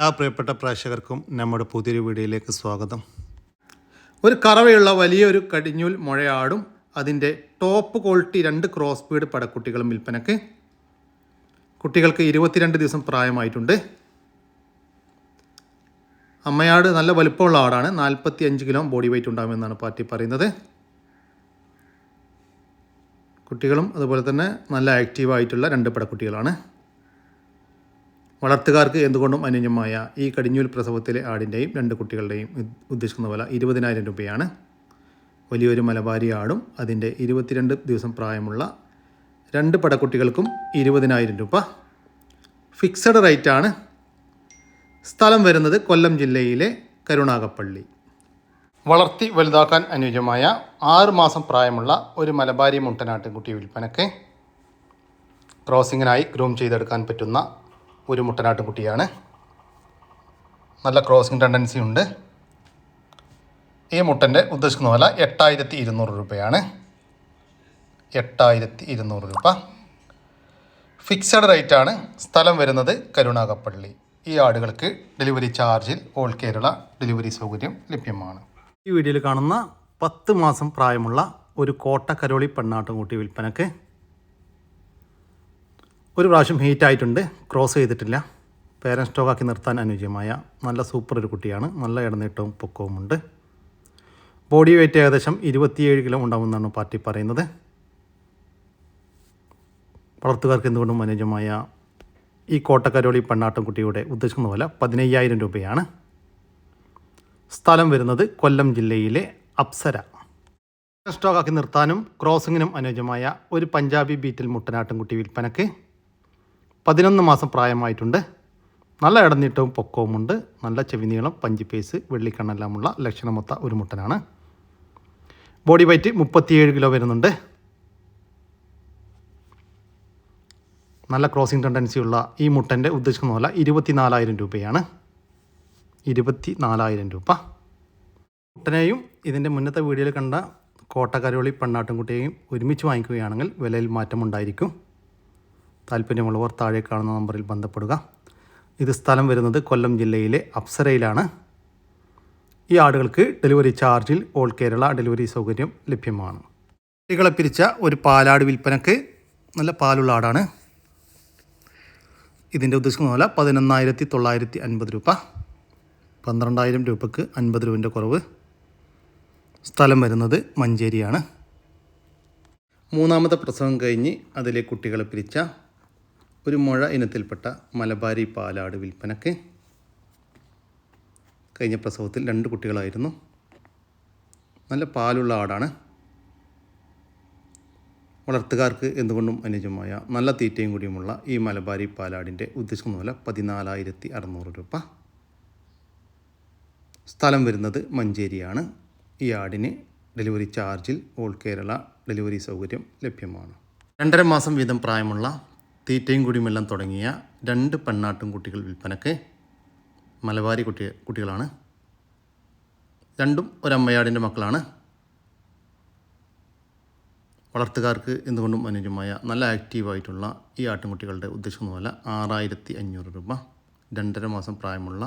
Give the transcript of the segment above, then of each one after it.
എല്ലാ പ്രിയപ്പെട്ട പ്രേക്ഷകർക്കും നമ്മുടെ പുതിയൊരു വീഡിയോയിലേക്ക് സ്വാഗതം. ഒരു കറവയുള്ള വലിയൊരു കടിഞ്ഞൂൽ മുഴയാടും അതിന്റെ ടോപ്പ് ക്വാളിറ്റി രണ്ട് ക്രോസ് ബീഡ് പടക്കുട്ടികളും വിൽപ്പനക്ക്. കുട്ടികൾക്ക് ഇരുപത്തിരണ്ട് ദിവസം പ്രായമായിട്ടുണ്ട്. അമ്മയാട് നല്ല വലുപ്പമുള്ള ആടാണ്. നാൽപ്പത്തി അഞ്ച് കിലോ ബോഡി വെയിറ്റ് ഉണ്ടാകുമെന്നാണ് പാർട്ടി പറയുന്നത്. കുട്ടികളും അതുപോലെ തന്നെ നല്ല ആക്റ്റീവായിട്ടുള്ള രണ്ട് പടക്കുട്ടികളാണ്. വളർത്തുകാർക്ക് എന്തുകൊണ്ടും അനുയോജ്യമായ ഈ കടിഞ്ഞൂൽ പ്രസവത്തിലെ ആടിന്റെയും രണ്ട് കുട്ടികളുടെയും ഉദ്- ഉദ്ദേശിക്കുന്ന വില ഇരുപതിനായിരം രൂപയാണ്. വലിയൊരു മലബാരി ആടും അതിന്റെ ഇരുപത്തിരണ്ട് ദിവസം പ്രായമുള്ള രണ്ട് പടക്കുട്ടികൾക്കും ഇരുപതിനായിരം രൂപ. ഫിക്സഡ് റേറ്റാണ്. സ്ഥലം വരുന്നത് കൊല്ലം ജില്ലയിലെ കരുണാകപ്പള്ളി വളർത്തി വലുതാക്കാൻ അനുയോജ്യമായ ആറ് മാസം പ്രായമുള്ള ഒരു മലബാരി മുട്ടനാട്ടിൻകുട്ടി വിൽപ്പനയ്ക്ക് ക്രോസിങ്ങിനായി ഗ്രൂം ചെയ്തെടുക്കാൻ പറ്റുന്ന ഒരു മുട്ടനാട്ടുകുട്ടിയാണ്. നല്ല ക്രോസിംഗ് ടെൻഡൻസി ഉണ്ട്. ഈ മുട്ടന്റെ ഉദ്ദേശിക്കുന്ന വില എട്ടായിരത്തി ഇരുന്നൂറ് രൂപയാണ്. എട്ടായിരത്തി ഇരുന്നൂറ് രൂപ. ഫിക്സഡ് റേറ്റ് ആണ്. സ്ഥലം വരുന്നത് കരുണാകപ്പള്ളി. ഈ ആടുകൾക്ക് ഡെലിവറി ചാർജിൽ ഓൾ കേരള ഡെലിവറി സൗകര്യം ലഭ്യമാണ്. ഈ വീഡിയോയിൽ കാണുന്ന പത്ത് മാസം പ്രായമുള്ള ഒരു കോട്ട കരോളി പെണ്ണാട്ടുംകുട്ടി വിൽപ്പനക്ക് ഒരു പ്രാവശ്യം ഹീറ്റായിട്ടുണ്ട് ക്രോസ് ചെയ്തിട്ടില്ല. പേരൻ സ്റ്റോക്കാക്കി നിർത്താൻ അനുയോജ്യമായ നല്ല സൂപ്പർ ഒരു കുട്ടിയാണ്. നല്ല ഇടനീട്ടവും പൊക്കവുമുണ്ട്. ബോഡി വെയിറ്റ് ഏകദേശം ഇരുപത്തിയേഴ് കിലോ ഉണ്ടാവുമെന്നാണ് പാർട്ടി പറയുന്നത്. വളർത്തുകാർക്ക് എന്തുകൊണ്ടും അനുയോജ്യമായ ഈ കോട്ടക്കരോളി പെണ്ണാട്ടുംകുട്ടിയുടെ ഉദ്ദേശിക്കുന്ന പോലെ പതിനയ്യായിരം രൂപയാണ്. സ്ഥലം വരുന്നത് കൊല്ലം ജില്ലയിലെ അപ്സര. സ്റ്റോക്കാക്കി നിർത്താനും ക്രോസിങ്ങിനും അനുയോജ്യമായ ഒരു പഞ്ചാബി ബീറ്റിൽ മുട്ടനാട്ടുംകുട്ടി വിൽപ്പനക്ക്. പതിനൊന്ന് മാസം പ്രായമായിട്ടുണ്ട്. നല്ല ഇടനീട്ടവും പൊക്കവുമുണ്ട്. നല്ല ചെവിനീളം പഞ്ചിപ്പേസ് വെള്ളിക്കണ്ണെല്ലാമുള്ള ലക്ഷണമൊത്ത ഒരു മുട്ടനാണ്. ബോഡി വെയ്റ്റ് മുപ്പത്തിയേഴ് കിലോ വരുന്നുണ്ട്. നല്ല ക്രോസിംഗ് ടെൻഡൻസിയുള്ള ഈ മുട്ടന്റെ ഉദ്ദേശിക്കുന്ന പോലെ ഇരുപത്തിനാലായിരം രൂപയാണ്. ഇരുപത്തി നാലായിരം രൂപ. മുട്ടനെയും ഇതിന്റെ മുന്നത്തെ വീഡിയോയിൽ കണ്ട കോട്ടക്കരോളി പെണ്ണാട്ടുംകുട്ടിയെയും ഒരുമിച്ച് വാങ്ങിക്കുകയാണെങ്കിൽ വിലയിൽ മാറ്റമുണ്ടായിരിക്കും. താല്പര്യമുള്ളവർ താഴെ കാണുന്ന നമ്പറിൽ ബന്ധപ്പെടുക. ഇത് സ്ഥലം വരുന്നത് കൊല്ലം ജില്ലയിലെ അപ്സരയിലാണ്. ഈ ആടുകൾക്ക് ഡെലിവറി ചാർജിൽ ഓൾ കേരള ഡെലിവറി സൗകര്യം ലഭ്യമാണ്. കുട്ടികളെ പിരിച്ച ഒരു പാലാട് വിൽപ്പനക്ക് നല്ല പാലുള്ള ആടാണ്. ഇതിന്റെ ഉദ്ദേശിക്കുന്ന പോലെ പതിനൊന്നായിരത്തി തൊള്ളായിരത്തി അൻപത് രൂപ. പന്ത്രണ്ടായിരം രൂപയ്ക്ക് അൻപത് രൂപന്റെ കുറവ്. സ്ഥലം വരുന്നത് മഞ്ചേരിയാണ്. മൂന്നാമത്തെ പ്രസവം കഴിഞ്ഞ് അതിലെ കുട്ടികളെ പിരിച്ച ഒരു മുഴ ഇനത്തിൽപ്പെട്ട മലബാരി പാലാട് വിൽപ്പനക്ക് കഴിഞ്ഞ പ്രസവത്തിൽ രണ്ട് കുട്ടികളായിരുന്നു. നല്ല പാലുള്ള ആടാണ്. വളർത്തുകാർക്ക് എന്തുകൊണ്ടും അനുജമായ നല്ല തീറ്റയും കൂടിയുമുള്ള ഈ മലബാരി പാലാടിന്റെ ഉദ്ദേശിക്കുന്ന വില പതിനാലായിരത്തി അറുന്നൂറ് രൂപ. സ്ഥലം വരുന്നത് മഞ്ചേരിയാണ്. ഈ ആടിന് ഡെലിവറി ചാർജിൽ ഓൾ കേരള ഡെലിവറി സൗകര്യം ലഭ്യമാണ്. രണ്ടര മാസം വീതം പ്രായമുള്ള തീറ്റയും കുടിയുമെല്ലാം തുടങ്ങിയ രണ്ട് പെണ്ണാട്ടും കുട്ടികൾ വിൽപ്പനക്ക് മലബാരി കുട്ടി കുട്ടികളാണ്. രണ്ടും ഒരമ്മയാടിന്റെ മക്കളാണ്. വളർത്തുകാർക്ക് എന്തുകൊണ്ടും അനുജമായ നല്ല ആക്റ്റീവായിട്ടുള്ള ഈ ആട്ടിൻകുട്ടികളുടെ ഉദ്ദേശമൊന്നുമല്ല. ആറായിരത്തി അഞ്ഞൂറ് രൂപ രണ്ടര മാസം പ്രായമുള്ള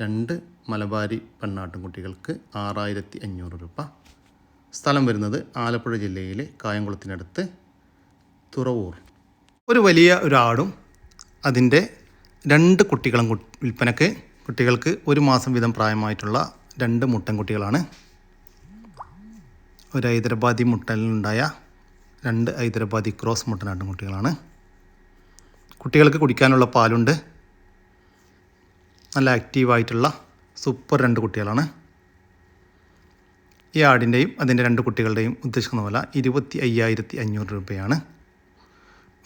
രണ്ട് മലബാരി പെണ്ണാട്ടിൻകുട്ടികൾക്ക് ആറായിരത്തി അഞ്ഞൂറ് രൂപ. സ്ഥലം വരുന്നത് ആലപ്പുഴ ജില്ലയിലെ കായംകുളത്തിനടുത്ത് തുറവൂർ. ഒരു വലിയ ഒരു അതിന്റെ രണ്ട് കുട്ടികളും വിൽപ്പനക്ക് കുട്ടികൾക്ക് ഒരു മാസം വീതം പ്രായമായിട്ടുള്ള രണ്ട് മുട്ടൻകുട്ടികളാണ്. ഒരു ഹൈദരാബാദി മുട്ടലിനുണ്ടായ രണ്ട് ഹൈദരാബാദി ക്രോസ് മുട്ടനാട്ടും കുട്ടികളാണ് കുട്ടികൾക്ക് കുടിക്കാനുള്ള പാലുണ്ട്. നല്ല ആക്റ്റീവായിട്ടുള്ള സൂപ്പർ രണ്ട് കുട്ടികളാണ്. ഈ ആടിന്റെയും അതിന്റെ രണ്ട് കുട്ടികളുടെയും ഉദ്ദേശിക്കുന്ന വില ഇരുപത്തി അയ്യായിരത്തി അഞ്ഞൂറ് രൂപയാണ്.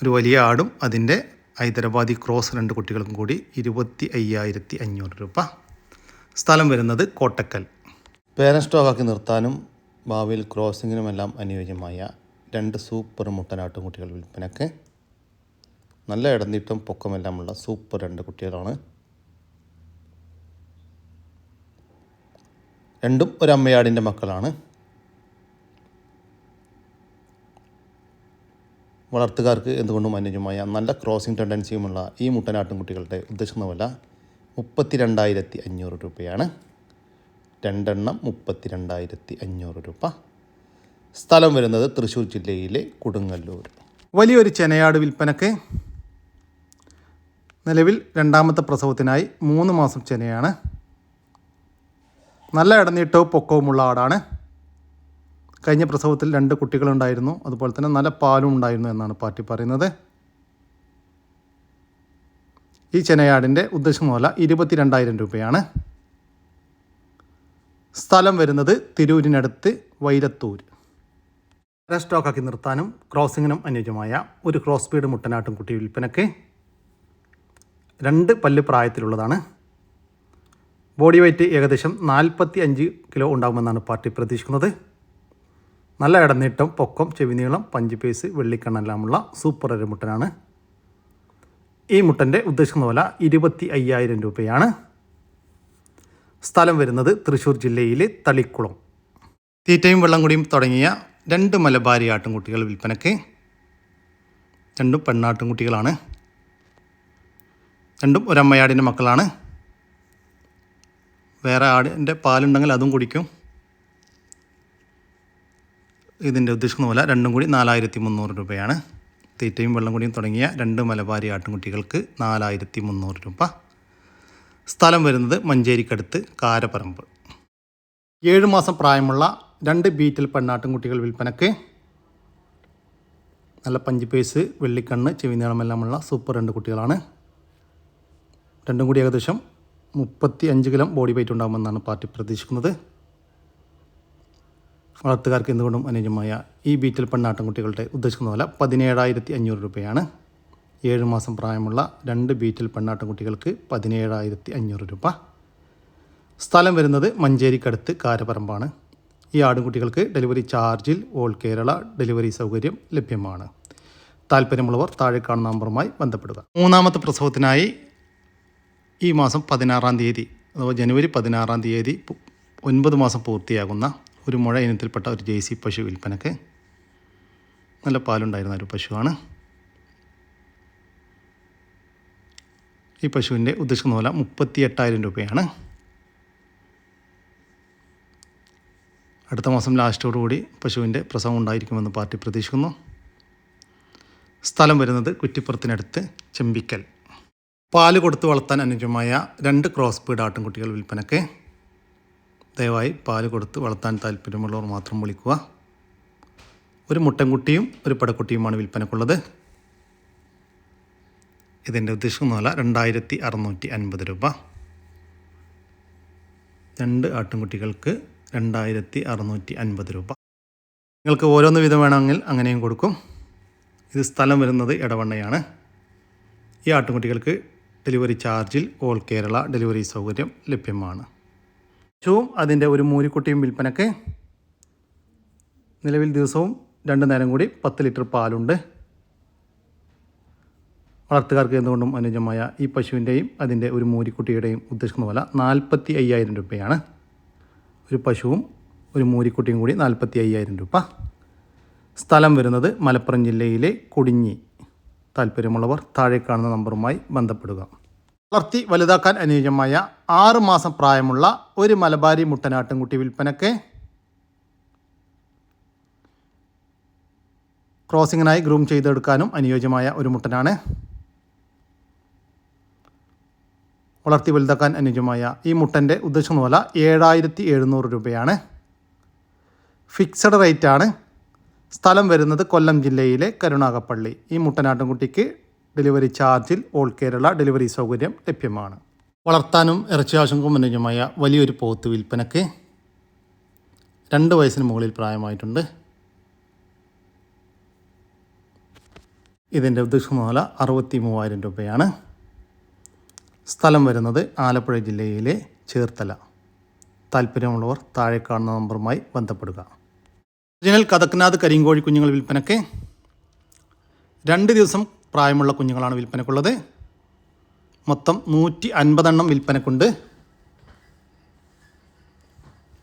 ഒരു വലിയ ആടും അതിന്റെ ഹൈദരാബാദി ക്രോസ് രണ്ട് കുട്ടികൾക്കും കൂടി ഇരുപത്തി അയ്യായിരത്തി അഞ്ഞൂറ് രൂപ. സ്ഥലം വരുന്നത് കോട്ടക്കൽ. പേരൻസ് സ്റ്റോക്കാക്കി നിർത്താനും ഭാവിയിൽ ക്രോസിങ്ങിനുമെല്ലാം അനുയോജ്യമായ രണ്ട് സൂപ്പർ മുട്ടനാട്ടും കുട്ടികൾ വിൽപ്പനക്ക് നല്ല ഇടനീട്ടം പൊക്കമെല്ലാമുള്ള സൂപ്പർ രണ്ട് കുട്ടികളാണ്. രണ്ടും ഒരു ഒരമ്മയാടിന്റെ മക്കളാണ്. വളർത്തുകാർക്ക് എന്തുകൊണ്ടും അനുയോജ്യമായ നല്ല ക്രോസിംഗ് ടെൻഡൻസിയുമുള്ള ഈ മുട്ടനാട്ടും കുട്ടികളുടെ ഉദ്ദേശിക്കുന്ന വില മുപ്പത്തി രണ്ടായിരത്തി അഞ്ഞൂറ് രൂപയാണ്. രണ്ടെണ്ണം മുപ്പത്തി രണ്ടായിരത്തി അഞ്ഞൂറ് രൂപ. സ്ഥലം വരുന്നത് തൃശ്ശൂർ ജില്ലയിലെ കൊടുങ്ങല്ലൂർ. വലിയൊരു ചെനയാട് വിൽപ്പനക്ക് നിലവിൽ രണ്ടാമത്തെ പ്രസവത്തിനായി മൂന്ന് മാസം ചെനയാണ്. നല്ല ഇടനീട്ടവും പൊക്കവുമുള്ള ആടാണ്. കഴിഞ്ഞ പ്രസവത്തിൽ രണ്ട് കുട്ടികളുണ്ടായിരുന്നു. അതുപോലെ തന്നെ നല്ല പാലും ഉണ്ടായിരുന്നു എന്നാണ് പാർട്ടി പറയുന്നത്. ഈ ചെനയാടിന്റെ ഉദ്ദേശം പോലെ ഇരുപത്തിരണ്ടായിരം രൂപയാണ്. സ്ഥലം വരുന്നത് തിരൂരിനടുത്ത് വൈരത്തൂർ സ്റ്റോക്കാക്കി നിർത്താനും ക്രോസിങ്ങിനും അനുയോജ്യമായ ഒരു ക്രോസ് സ്പീഡ് മുട്ടനാട്ടും കുട്ടി വിൽപ്പനയ്ക്ക് രണ്ട് പല്ല് പ്രായത്തിലുള്ളതാണ്. ബോഡി വെയ്റ്റ് ഏകദേശം നാൽപ്പത്തി അഞ്ച് കിലോ ഉണ്ടാകുമെന്നാണ് പാർട്ടി പ്രതീക്ഷിക്കുന്നത്. നല്ല ഇടനീട്ടം പൊക്കം ചെവിനീളം പഞ്ചുപേസ് പീസ് വെള്ളിക്കണ്ണെല്ലാമുള്ള സൂപ്പർ ഒരു മുട്ടനാണ്. ഈ മുട്ടന്റെ ഉദ്ദേശിക്കുന്ന വില ഇരുപത്തി അയ്യായിരം രൂപയാണ്. സ്ഥലം വരുന്നത് തൃശ്ശൂർ ജില്ലയിലെ തളിക്കുളം. തീറ്റയും വെള്ളം കൂടിയും തുടങ്ങിയ രണ്ട് മലബാരി ആട്ടിൻകുട്ടികൾ വിൽപ്പനയ്ക്ക് രണ്ടും പെണ്ണാട്ടിൻകുട്ടികളാണ് രണ്ടും ഒരമ്മയാടിന്റെ മക്കളാണ്. വേറെ ആടിന്റെ പാലുണ്ടെങ്കിൽ അതും കുടിക്കും. ഇതിന്റെ ഉദ്ദേശിക്കുന്ന പോലെ രണ്ടും കൂടി നാലായിരത്തി മുന്നൂറ് രൂപയാണ്. തീറ്റയും വെള്ളം കൂടിയും തുടങ്ങിയ രണ്ട് മലബാരി ആട്ടിൻകുട്ടികൾക്ക് നാലായിരത്തി മുന്നൂറ് രൂപ. സ്ഥലം വരുന്നത് മഞ്ചേരിക്കടുത്ത് കാരപ്പറമ്പ് ഏഴ് മാസം പ്രായമുള്ള രണ്ട് ബീറ്റിൽ പെണ്ണാട്ടിൻകുട്ടികൾ വിൽപ്പനക്ക് നല്ല പഞ്ച് വെള്ളിക്കണ്ണ് ചെവിനീളമെല്ലാമുള്ള സൂപ്പർ രണ്ട് കുട്ടികളാണ്. രണ്ടും കൂടി ഏകദേശം മുപ്പത്തി അഞ്ച് കിലോ ബോഡി വെയിറ്റ് ഉണ്ടാകുമെന്നാണ് പാർട്ടി പ്രതീക്ഷിക്കുന്നത്. വളർത്തുകാർക്ക് എന്തുകൊണ്ടും അനുയോജ്യമായ ഈ ബീറ്റിൽ പെണ്ണാട്ടിൻകുട്ടികളുടെ ഉദ്ദേശിക്കുന്ന വില പതിനേഴായിരത്തി അഞ്ഞൂറ് രൂപയാണ്. ഏഴ് മാസം പ്രായമുള്ള രണ്ട് ബീറ്റിൽ പെണ്ണാട്ടിൻകുട്ടികൾക്ക് പതിനേഴായിരത്തി അഞ്ഞൂറ് രൂപ. സ്ഥലം വരുന്നത് മഞ്ചേരിക്കടുത്ത് കാരപറമ്പാണ്. ഈ ആടുകുട്ടികൾക്ക് ഡെലിവറി ചാർജിൽ ഓൾ കേരള ഡെലിവറി സൗകര്യം ലഭ്യമാണ്. താല്പര്യമുള്ളവർ താഴെ കാണുന്ന നമ്പറുമായി ബന്ധപ്പെടുക. മൂന്നാമത്തെ പ്രസവത്തിനായി ഈ മാസം പതിനാറാം തീയതി അഥവാ ജനുവരി പതിനാറാം തീയതി ഒൻപത് മാസം പൂർത്തിയാകുന്ന ഒരു മുഴ ഇനത്തിൽപ്പെട്ട ഒരു ജേസി പശു വിൽപ്പനക്ക് നല്ല പാലുണ്ടായിരുന്ന ഒരു പശുവാണ്. ഈ പശുവിന്റെ ഉദ്ദേശിക്കുന്ന വില മുപ്പത്തി എട്ടായിരം രൂപയാണ്. അടുത്ത മാസം ലാസ്റ്റോടുകൂടി പശുവിന്റെ പ്രസവം ഉണ്ടായിരിക്കുമെന്ന് പാർട്ടി പ്രതീക്ഷിക്കുന്നു. സ്ഥലം വരുന്നത് കുറ്റിപ്പുറത്തിനടുത്ത് ചെമ്പിക്കൽ. പാൽ കൊടുത്ത് വളർത്താൻ അനുജമായ രണ്ട് ക്രോസ് ബീഡ് ആട്ടിൻകുട്ടികൾ വിൽപ്പനയ്ക്ക് ദയവായി പാൽ കൊടുത്ത് വളർത്താൻ താല്പര്യമുള്ളവർ മാത്രം വിളിക്കുക. ഒരു മുട്ടൻകുട്ടിയും ഒരു പടക്കുട്ടിയുമാണ് വിൽപ്പനക്കുള്ളത്. ഇതിന്റെ ഉദ്ദേശം എന്ന് പറഞ്ഞാൽ രണ്ടായിരത്തി അറുന്നൂറ്റി അൻപത് രൂപ. രണ്ട് ആട്ടിൻകുട്ടികൾക്ക് രണ്ടായിരത്തി അറുന്നൂറ്റി അൻപത് രൂപ. നിങ്ങൾക്ക് ഓരോന്ന് വിധം വേണമെങ്കിൽ അങ്ങനെയും കൊടുക്കും. ഇത് സ്ഥലം വരുന്നത് ഇടവണ്ണയാണ് ഈ ആട്ടിൻകുട്ടികൾക്ക് ഡെലിവറി ചാർജിൽ ഓൾ കേരള ഡെലിവറി സൗകര്യം ലഭ്യമാണ്. പശുവും അതിന്റെ ഒരു മൂരിക്കുട്ടിയും വിൽപ്പനക്ക് നിലവിൽ ദിവസവും രണ്ട് നേരം കൂടി പത്ത് ലിറ്റർ പാലുണ്ട്. വളർത്തുകാർക്ക് എന്തുകൊണ്ടും അനുജമായ ഈ പശുവിന്റെയും അതിന്റെ ഒരു മൂരിക്കുട്ടിയുടെയും ഉദ്ദേശിക്കുന്ന വില നാൽപ്പത്തി അയ്യായിരം രൂപയാണ്. ഒരു പശുവും ഒരു മൂരിക്കുട്ടിയും കൂടി നാൽപ്പത്തി അയ്യായിരം രൂപ. സ്ഥലം വരുന്നത് മലപ്പുറം ജില്ലയിലെ കൊടിഞ്ഞി. താല്പര്യമുള്ളവർ താഴെ കാണുന്ന നമ്പറുമായി ബന്ധപ്പെടുക. വളർത്തി വലുതാക്കാൻ അനുയോജ്യമായ ആറ് മാസം പ്രായമുള്ള ഒരു മലബാരി മുട്ടനാട്ടിൻകുട്ടി വിൽപ്പനക്ക് ക്രോസിങ്ങിനായി ഗ്രൂം ചെയ്തെടുക്കാനും അനുയോജ്യമായ ഒരു മുട്ടനാണ്. വളർത്തി വലുതാക്കാൻ അനുയോജ്യമായ ഈ മുട്ടന്റെ ഉദ്ദേശം വില ഏഴായിരത്തി എഴുന്നൂറ് രൂപയാണ്. ഫിക്സഡ് റേറ്റാണ്. സ്ഥലം വരുന്നത് കൊല്ലം ജില്ലയിലെ കരുണാകപ്പള്ളി. ഈ മുട്ടനാട്ടിൻകുട്ടിക്ക് ഡെലിവറി ചാർജിൽ ഓൾ കേരള ഡെലിവറി സൗകര്യം ലഭ്യമാണ്. വളർത്താനും ഇറച്ചി ആവശ്യങ്ങൾക്കും അനുജമായ വലിയൊരു പോത്ത് വിൽപ്പനക്ക് രണ്ട് വയസ്സിന് മുകളിൽ പ്രായമായിട്ടുണ്ട്. ഇതിന്റെ ഉദ്ദേശിക്കുന്ന വില അറുപത്തി മൂവായിരം രൂപയാണ്. സ്ഥലം വരുന്നത് ആലപ്പുഴ ജില്ലയിലെ ചേർത്തല. താല്പര്യമുള്ളവർ താഴെ കാണുന്ന നമ്പറുമായി ബന്ധപ്പെടുക. ഒറിജിനൽ കഥക്നാഥ് കരിങ്കോഴി കുഞ്ഞുങ്ങൾ വിൽപ്പനയ്ക്ക് രണ്ട് ദിവസം പ്രായമുള്ള കുഞ്ഞുങ്ങളാണ് വിൽപ്പനക്കുള്ളത്. മൊത്തം നൂറ്റി അൻപതെണ്ണം വിൽപ്പനക്കുണ്ട്.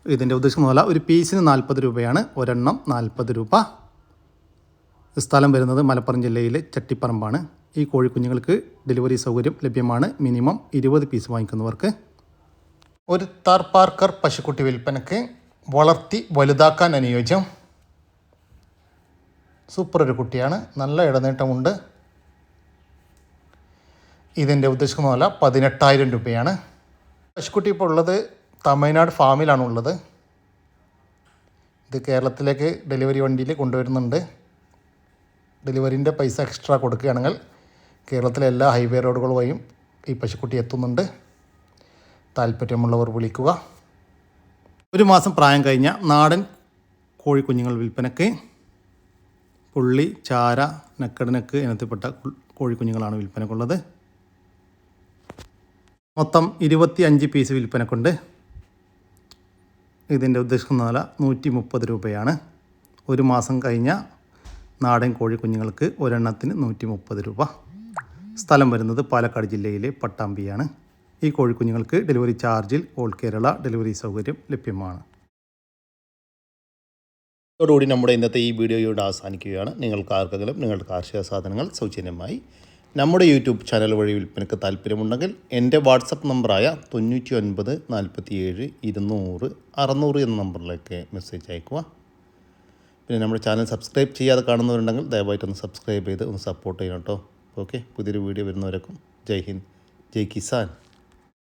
ഇതിന്റെ ഉദ്ദേശിക്കുന്ന പോലെ ഒരു പീസിന് നാൽപ്പത് രൂപയാണ്. ഒരെണ്ണം നാൽപ്പത് രൂപ. സ്ഥലം വരുന്നത് മലപ്പുറം ജില്ലയിലെ ചട്ടിപ്പറമ്പാണ്. ഈ കോഴിക്കുഞ്ഞുങ്ങൾക്ക് ഡെലിവറി സൗകര്യം ലഭ്യമാണ്. മിനിമം ഇരുപത് പീസ് വാങ്ങിക്കുന്നവർക്ക്. ഒരു താർ പാർക്കർ പശുക്കുട്ടി വിൽപ്പനക്ക് വളർത്തി വലുതാക്കാൻ അനുയോജ്യം. സൂപ്പർ ഒരു കുട്ടിയാണ്. നല്ല ഇടനീട്ടമുണ്ട്. ഇതിന്റെ ഉദ്ദേശിക്കുന്ന വില പതിനെട്ടായിരം രൂപയാണ്. പശുക്കുട്ടി ഇപ്പോൾ ഉള്ളത് തമിഴ്നാട് ഫാമിലാണ് ഉള്ളത് ഇത് കേരളത്തിലേക്ക് ഡെലിവറി വണ്ടിയിൽ കൊണ്ടുവരുന്നുണ്ട്. ഡെലിവറിന്റെ പൈസ എക്സ്ട്രാ കൊടുക്കുകയാണെങ്കിൽ കേരളത്തിലെ എല്ലാ ഹൈവേ റോഡുകൾ വഴിയും ഈ പശുക്കുട്ടി എത്തുന്നുണ്ട്. താല്പര്യമുള്ളവർ വിളിക്കുക. ഒരു മാസം പ്രായം കഴിഞ്ഞ നാടൻ കോഴിക്കുഞ്ഞുങ്ങൾ വിൽപ്പനയ്ക്ക് പുള്ളി ചാര നക്കടനക്ക് ഇനത്തിൽപ്പെട്ട കോഴിക്കുഞ്ഞുങ്ങളാണ് വിൽപ്പനക്കുള്ളത് മൊത്തം ഇരുപത്തി അഞ്ച് പീസ് വിൽപ്പനക്കുണ്ട്. ഇതിന്റെ ഉദ്ദേശിക്കുന്ന വില നൂറ്റി മുപ്പത് രൂപയാണ്. ഒരു മാസം കഴിഞ്ഞ നാടൻ കോഴിക്കുഞ്ഞുങ്ങൾക്ക് ഒരെണ്ണത്തിന് നൂറ്റി മുപ്പത് രൂപ. സ്ഥലം വരുന്നത് പാലക്കാട് ജില്ലയിലെ പട്ടാമ്പിയാണ്. ഈ കോഴിക്കുഞ്ഞുങ്ങൾക്ക് ഡെലിവറി ചാർജിൽ ഓൾ കേരള ഡെലിവറി സൗകര്യം ലഭ്യമാണ്. അതോടുകൂടി നമ്മുടെ ഇന്നത്തെ ഈ വീഡിയോയോട് അവസാനിക്കുകയാണ്. നിങ്ങൾക്ക് ആർക്കെങ്കിലും നിങ്ങളുടെ കാർഷിക സാധനങ്ങൾ സൗജന്യമായി നമ്മുടെ യൂട്യൂബ് ചാനൽ വഴി വിൽപ്പനയ്ക്ക് താല്പര്യമുണ്ടെങ്കിൽ എന്റെ വാട്സപ്പ് നമ്പറായ തൊണ്ണൂറ്റി ഒൻപത് നാൽപ്പത്തി ഏഴ് ഇരുന്നൂറ് അറുന്നൂറ് എന്ന നമ്പറിലേക്ക് മെസ്സേജ് അയക്കുക പിന്നെ നമ്മുടെ ചാനൽ സബ്സ്ക്രൈബ് ചെയ്യാതെ കാണുന്നവരുണ്ടെങ്കിൽ ദയവായിട്ടൊന്ന് സബ്സ്ക്രൈബ് ചെയ്ത് ഒന്ന് സപ്പോർട്ട് ചെയ്യണം കേട്ടോ. ഓക്കെ പുതിയൊരു വീഡിയോ വരുന്നവരേക്കും. ജയ് ഹിന്ദ്. ജയ് കിസാൻ.